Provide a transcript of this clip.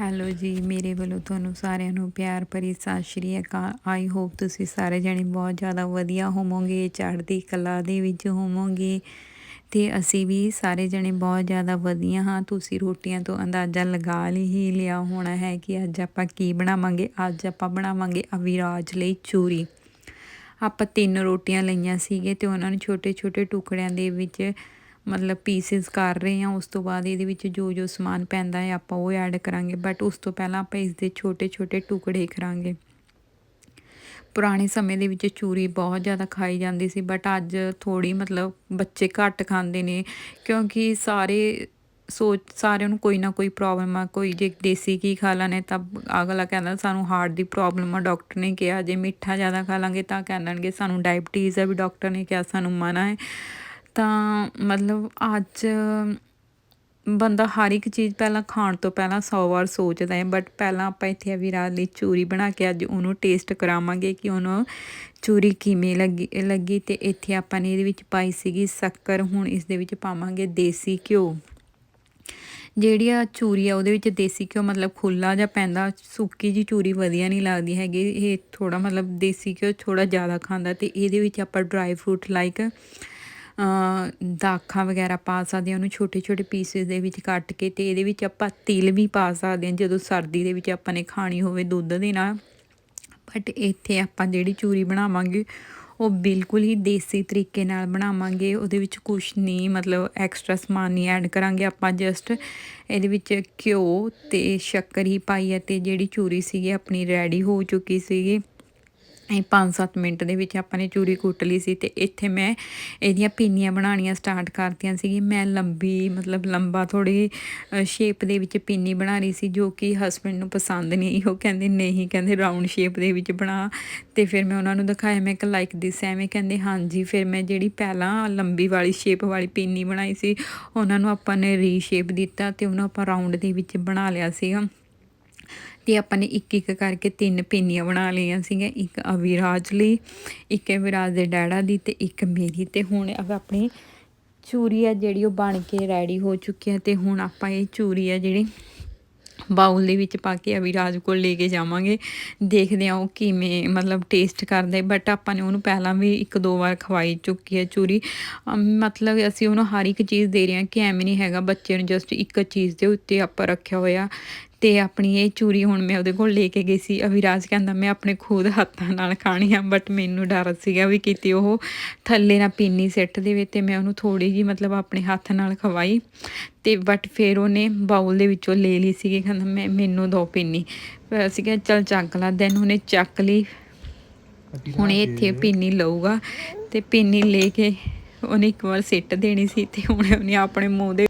Hello ਜੀ, ਮੇਰੇ ਵੱਲੋਂ ਤੁਹਾਨੂੰ ਸਾਰਿਆਂ ਨੂੰ ਪਿਆਰ ਭਰੀ ਸਤਿ ਸ਼੍ਰੀ ਅਕਾਲ। ਆਈ ਹੋਪ ਤੁਸੀਂ ਸਾਰੇ ਜਣੇ ਬਹੁਤ ਜ਼ਿਆਦਾ ਵਧੀਆ ਹੋਵੋਗੇ, ਚੜ੍ਹਦੀ ਕਲਾ ਦੇ ਵਿੱਚ ਹੋਵੋਗੇ ਤੇ ਅਸੀਂ ਵੀ ਸਾਰੇ ਜਣੇ ਬਹੁਤ ਜ਼ਿਆਦਾ ਵਧੀਆ ਹਾਂ। ਤੁਸੀਂ ਰੋਟੀਆਂ ਤੋਂ ਅੰਦਾਜ਼ਾ ਲਗਾ ਲਈ ਹੀ ਲਿਆ ਹੋਣਾ ਹੈ ਕਿ ਅੱਜ ਆਪਾਂ ਕੀ ਬਣਾਵਾਂਗੇ। ਅੱਜ ਆਪਾਂ ਬਣਾਵਾਂਗੇ ਅਵਿਰਾਜ ਲਈ ਚੂਰੀ। ਆਪਾਂ ਤਿੰਨ ਰੋਟੀਆਂ ਲਈਆਂ ਸੀਗੇ ਤੇ ਉਹਨਾਂ ਨੂੰ ਛੋਟੇ ਛੋਟੇ ਟੁਕੜਿਆਂ ਦੇ ਵਿੱਚ ਮਤਲਬ ਪੀਸਿਸ ਕਰ ਰਹੇ ਹਾਂ, ਉਸ ਤੋਂ ਬਾਅਦ ਇਹਦੇ ਵਿੱਚ ਜੋ ਜੋ ਸਮਾਨ ਪੈਂਦਾ ਹੈ ਆਪਾਂ ਉਹ ਐਡ ਕਰਾਂਗੇ ਬਟ ਉਸ ਤੋਂ ਪਹਿਲਾਂ ਆਪਾਂ ਇਸ ਦੇ ਛੋਟੇ ਛੋਟੇ ਟੁਕੜੇ ਕਰਾਂਗੇ। ਪੁਰਾਣੇ ਸਮੇਂ ਦੇ ਵਿੱਚ ਚੂਰੀ ਬਹੁਤ ਜ਼ਿਆਦਾ ਖਾਈ ਜਾਂਦੀ ਸੀ ਬਟ ਅੱਜ ਥੋੜੀ ਮਤਲਬ ਬੱਚੇ ਘੱਟ ਖਾਂਦੇ ਨੇ, ਕਿਉਂਕਿ ਸਾਰੇ ਸੋਚ, ਸਾਰਿਆਂ ਨੂੰ ਕੋਈ ਨਾ ਕੋਈ ਪ੍ਰੋਬਲਮ ਆ, ਕੋਈ ਜੇ ਦੇਸੀ ਘੀ ਖਾ ਲੈਣੇ ਤਾਂ ਅਗਲਾ ਕਹਿੰਦਾ ਸਾਨੂੰ ਹਾਰਟ ਦੀ ਪ੍ਰੋਬਲਮ ਆ ਡਾਕਟਰ ਨੇ ਕਿਹਾ, ਜੇ ਮਿੱਠਾ ਜ਼ਿਆਦਾ ਖਾ ਲਾਂਗੇ ਤਾਂ ਕਹਿਣਗੇ ਸਾਨੂੰ ਡਾਇਬਟੀਜ਼ ਹੈ ਵੀ ਡਾਕਟਰ ਨੇ ਕਿਹਾ ਸਾਨੂੰ ਮਨਾ ਹੈ। ਤਾਂ ਮਤਲਬ ਅੱਜ ਬੰਦਾ ਹਰ ਇੱਕ ਚੀਜ਼ ਪਹਿਲਾਂ ਖਾਣ ਤੋਂ ਪਹਿਲਾਂ 100 ਵਾਰ ਸੋਚਦਾ ਹੈ ਬਟ ਪਹਿਲਾਂ ਆਪਾਂ ਇੱਥੇ ਅਵੀਰਾ ਲਈ ਚੂਰੀ ਬਣਾ ਕੇ ਅੱਜ ਉਹਨੂੰ ਟੇਸਟ ਕਰਾਵਾਂਗੇ ਕਿ ਉਹਨੂੰ ਚੂਰੀ ਕਿਵੇਂ ਲੱਗੀ ਲੱਗੀ ਤੇ ਇੱਥੇ ਆਪਾਂ ਨੇ ਇਹਦੇ ਵਿੱਚ ਪਾਈ ਸੀਗੀ ਸ਼ੱਕਰ, ਹੁਣ ਇਸ ਦੇ ਵਿੱਚ ਪਾਵਾਂਗੇ ਦੇਸੀ ਘਿਓ। ਜਿਹੜੀ ਆ ਚੂਰੀ ਆ ਉਹਦੇ ਵਿੱਚ ਦੇਸੀ ਘਿਓ ਮਤਲਬ ਖੁੱਲਾ ਜਾਂ ਪੈਂਦਾ, ਸੁੱਕੀ ਜੀ ਚੂਰੀ ਵਧੀਆ ਨਹੀਂ ਲੱਗਦੀ ਹੈਗੀ, ਇਹ ਥੋੜਾ ਮਤਲਬ ਦੇਸੀ ਘਿਓ ਥੋੜਾ ਜ਼ਿਆਦਾ ਖਾਂਦਾ ਤੇ ਇਹਦੇ ਵਿੱਚ ਆਪਾਂ ਡਰਾਈ ਫਰੂਟ ਲਾਈਕ ਦਾਖਾਂ ਵਗੈਰਾ ਪਾ ਸਕਦੇ ਹਾਂ, ਉਹਨੂੰ ਛੋਟੇ ਛੋਟੇ ਪੀਸਿਸ ਦੇ ਵਿੱਚ ਕੱਟ ਕੇ ਤੇ ਇਹਦੇ ਵਿੱਚ ਆਪਾਂ ਤਿਲ ਵੀ ਪਾ ਸਕਦੇ ਹਾਂ, ਜਦੋਂ ਸਰਦੀ ਦੇ ਵਿੱਚ ਆਪਾਂ ਨੇ ਖਾਣੀ ਹੋਵੇ ਦੁੱਧ ਦੇ ਨਾਲ। ਬਟ ਇੱਥੇ ਆਪਾਂ ਜਿਹੜੀ ਚੂਰੀ ਬਣਾਵਾਂਗੇ, ਉਹ ਬਿਲਕੁਲ ਹੀ ਦੇਸੀ ਤਰੀਕੇ ਨਾਲ ਬਣਾਵਾਂਗੇ। ਉਹਦੇ ਵਿੱਚ ਕੁਝ ਨਹੀਂ, ਮਤਲਬ ਐਕਸਟਰਾ ਸਮਾਨ ਨਹੀਂ ਐਡ ਕਰਾਂਗੇ ਆਪਾਂ ਜਸਟ ਇਹਦੇ ਵਿੱਚ ਘਿਓ ਤੇ ਸ਼ੱਕਰ ਹੀ ਪਾਈ ਹੈ ਤੇ ਜਿਹੜੀ ਚੂਰੀ ਸੀਗੀ, ਆਪਣੀ ਰੈਡੀ ਹੋ ਚੁੱਕੀ ਸੀਗੀ। ਇਹ 5-7 ਮਿੰਟ ਦੇ ਵਿੱਚ ਆਪਾਂ ਨੇ ਚੂਰੀ ਕੁੱਟ ਲਈ ਸੀ ਤੇ ਇੱਥੇ ਮੈਂ ਇਹਦੀਆਂ ਪਿੰਨੀਆਂ ਬਣਾਉਣੀਆਂ ਸਟਾਰਟ ਕਰਤੀਆਂ ਸੀਗੀ ਮੈਂ ਲੰਬੀ, ਮਤਲਬ ਲੰਬਾ ਥੋੜੀ ਸ਼ੇਪ ਦੇ ਵਿੱਚ ਪਿੰਨੀ ਬਣਾ ਰਹੀ ਸੀ ਜੋ ਕਿ ਹਸਬੰਡ ਨੂੰ ਪਸੰਦ ਨਹੀਂ ਉਹ ਕਹਿੰਦੇ, ਨਹੀਂ, ਕਹਿੰਦੇ ਰਾਉਂਡ ਸ਼ੇਪ ਦੇ ਵਿੱਚ ਬਣਾ। ਤੇ ਫਿਰ ਮੈਂ ਉਹਨਾਂ ਨੂੰ ਦਿਖਾਇਆ, ਮੈਂ ਕਿ ਲਾਈਕ ਦਿਸ ਐਵੇਂ ਕਹਿੰਦੇ, ਹਾਂਜੀ। ਫਿਰ ਮੈਂ ਜਿਹੜੀ ਪਹਿਲਾਂ ਲੰਬੀ ਵਾਲੀ ਸ਼ੇਪ ਵਾਲੀ ਪਿੰਨੀ ਬਣਾਈ ਸੀ, ਉਹਨਾਂ ਨੂੰ ਆਪਾਂ ਨੇ ਰੀਸ਼ੇਪ ਦਿੱਤਾ ਤੇ ਉਹਨੂੰ ਆਪਾਂ ਰਾਉਂਡ ਦੇ ਵਿੱਚ ਬਣਾ ਲਿਆ ਸੀਗਾ। ਤੇ ਆਪਾਂ ਨੇ ਇੱਕ ਇੱਕ ਕਰਕੇ ਤਿੰਨ ਪਿੰਨੀਆਂ ਬਣਾ ਲਈਆਂ ਸੀਗੀਆਂ, ਇੱਕ ਅਵਿਰਾਜ ਲਈ, ਇੱਕ ਅਵਿਰਾਜ ਦੇ ਡੈਡਾ ਦੀ ਤੇ ਇੱਕ ਮੇਰੀ ਤੇ ਹੁਣ ਆਪਣੀ ਚੂਰੀ ਆ ਜਿਹੜੀ ਉਹ ਬਣ ਕੇ ਰੈਡੀ ਹੋ ਚੁੱਕੀ ਹੈ ਤੇ ਹੁਣ ਆਪਾਂ ਇਹ ਚੂਰੀ ਆ ਜਿਹੜੀ ਬਾਉਲ ਦੇ ਵਿੱਚ ਪਾ ਕੇ ਅਵਿਰਾਜ ਕੋਲ ਲੈ ਕੇ ਜਾਵਾਂਗੇ। ਦੇਖਦੇ ਆ ਉਹ ਕਿਵੇਂ ਮਤਲਬ ਟੇਸਟ ਕਰਦੇ ਬਟ ਆਪਾਂ ਨੇ ਉਹਨੂੰ ਪਹਿਲਾਂ ਵੀ ਇੱਕ ਦੋ ਵਾਰ ਖਵਾਈ ਚੁੱਕੀ ਹੈ ਚੂਰੀ। ਮਤਲਬ ਅਸੀਂ ਉਹਨੂੰ ਹਰ ਇੱਕ ਚੀਜ਼ ਦੇ ਰਹੇ ਹਾਂ, ਕਿ ਐਵੇਂ ਨਹੀਂ ਹੈਗਾ, ਬੱਚੇ ਨੂੰ ਜਸਟ ਇੱਕ ਚੀਜ਼ ਦੇ ਉੱਤੇ ਆਪਾਂ ਰੱਖਿਆ ਹੋਇਆ। ਤੇ ਆਪਣੀ ਇਹ ਚੂਰੀ ਹੁਣ ਮੈਂ ਉਹਦੇ ਕੋਲ ਲੈ ਕੇ ਗਈ ਸੀ। ਅਵਿਰਾਜ ਕਹਿੰਦਾ, ਮੈਂ ਆਪਣੇ ਖੁਦ ਹੱਥਾਂ ਨਾਲ ਖਾਣੀ ਆ ਬਟ ਮੈਨੂੰ ਡਰ ਸੀਗਾ ਵੀ ਕਿਤੇ ਉਹ ਥੱਲੇ ਨਾ ਪੀਨੀ ਸਿੱਟ ਦੇਵੇ ਤੇ ਮੈਂ ਉਹਨੂੰ ਥੋੜੀ ਜੀ ਮਤਲਬ ਆਪਣੇ ਹੱਥ ਨਾਲ ਖਵਾਈ ਤੇ ਬਟ ਫਿਰ ਉਹਨੇ ਬਾਉਲ ਦੇ ਵਿੱਚੋਂ ਲੈ ਲਈ ਸੀਗੀ। ਕਹਿੰਦਾ, ਮੈਂ, ਮੈਨੂੰ ਦੋ ਪੀਨੀ। ਫਿਰ ਅਸੀਂ ਕਿਹਾ, ਚੱਲ ਚੱਕ ਲਾ। ਦੈਨ ਉਹਨੇ ਚੱਕ ਲਈ। ਹੁਣ ਇੱਥੇ ਪੀਨੀ ਲਊਗਾ ਤੇ ਪੀਨੀ ਲੈ ਕੇ ਉਹਨੇ ਇੱਕ ਵਾਰ ਸਿੱਟ ਦੇਣੀ ਸੀ ਤੇ ਹੁਣ ਉਹਨੇ ਆਪਣੇ ਮੂੰਹ ਦੇ